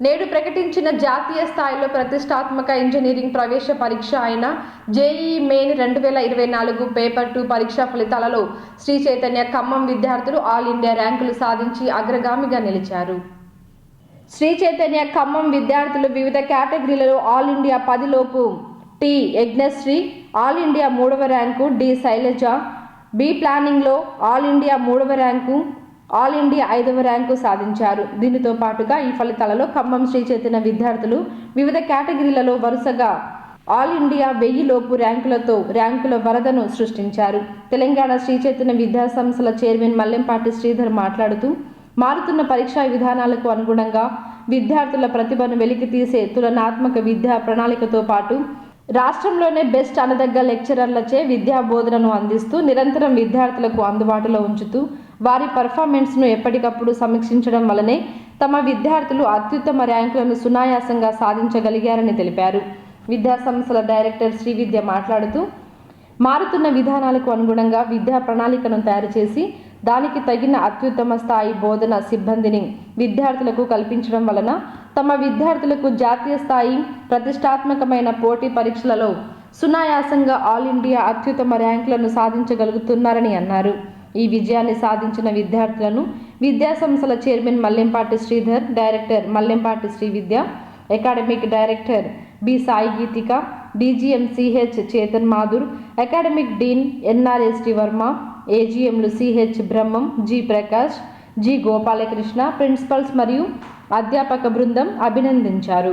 నేడు ప్రకటించిన జాతీయ స్థాయిలో ప్రతిష్టాత్మక ఇంజనీరింగ్ ప్రవేశ పరీక్ష అయిన జేఈ మెయిన్ రెండు వేల ఇరవై నాలుగు పేపర్ టూ పరీక్షా ఫలితాలలో శ్రీ చైతన్య ఖమ్మం విద్యార్థులు ఆల్ ఇండియా ర్యాంకులు సాధించి అగ్రగామిగా నిలిచారు. శ్రీ చైతన్య ఖమ్మం విద్యార్థులు వివిధ కేటగిరీలలో ఆల్ ఇండియా పదిలోపు టి యజ్ఞశ్రీ ఆల్ ఇండియా మూడవ ర్యాంకు డి శైలజ బి ప్లానింగ్లో ఆల్ ఇండియా మూడవ ర్యాంకు ఆల్ ఇండియా ఐదవ ర్యాంకు సాధించారు. దీనితో పాటుగా ఈ ఫలితాలలో ఖమ్మం శ్రీ చైతన్య విద్యార్థులు వివిధ కేటగిరీలలో వరుసగా ఆల్ ఇండియా వెయ్యి లోపు ర్యాంకులతో ర్యాంకుల వరదను సృష్టించారు. తెలంగాణ శ్రీ చైతన్య విద్యా సంస్థల చైర్మన్ మల్లెంపాటి శ్రీధర్ మాట్లాడుతూ మారుతున్న పరీక్షా విధానాలకు అనుగుణంగా విద్యార్థుల ప్రతిభను వెలికి తీసే తులనాత్మక విద్యా ప్రణాళికతో పాటు రాష్ట్రంలోనే బెస్ట్ అనదగ్గ లెక్చరర్లచే విద్యా బోధనను అందిస్తూ నిరంతరం విద్యార్థులకు అందుబాటులో ఉంచుతూ వారి పర్ఫార్మెన్స్ను ఎప్పటికప్పుడు సమీక్షించడం వల్లనే తమ విద్యార్థులు అత్యుత్తమ ర్యాంకులను సునాయాసంగా సాధించగలిగారని తెలిపారు. విద్యా సంస్థల డైరెక్టర్ శ్రీవిద్య మాట్లాడుతూ మారుతున్న విధానాలకు అనుగుణంగా విద్యా ప్రణాళికను తయారు చేసి దానికి తగిన అత్యుత్తమ స్థాయి బోధన సిబ్బందిని విద్యార్థులకు కల్పించడం వలన తమ విద్యార్థులకు జాతీయ స్థాయి ప్రతిష్టాత్మకమైన పోటీ పరీక్షలలో సునాయాసంగా ఆల్ ఇండియా అత్యుత్తమ ర్యాంకులను సాధించగలుగుతున్నారని అన్నారు. ఈ విజయాన్ని సాధించిన విద్యార్థులను విద్యాసంస్థల chairman Mallempati Sridhar director Mallempati Srividya academic director B Sai Geethika DGM CH Chetan Madhur academic dean NRST Varma ఏజీఎంలు CH Brahmam G Prakash G Gopalakrishna principals మరియు అధ్యాపక బృందం అభినందించారు.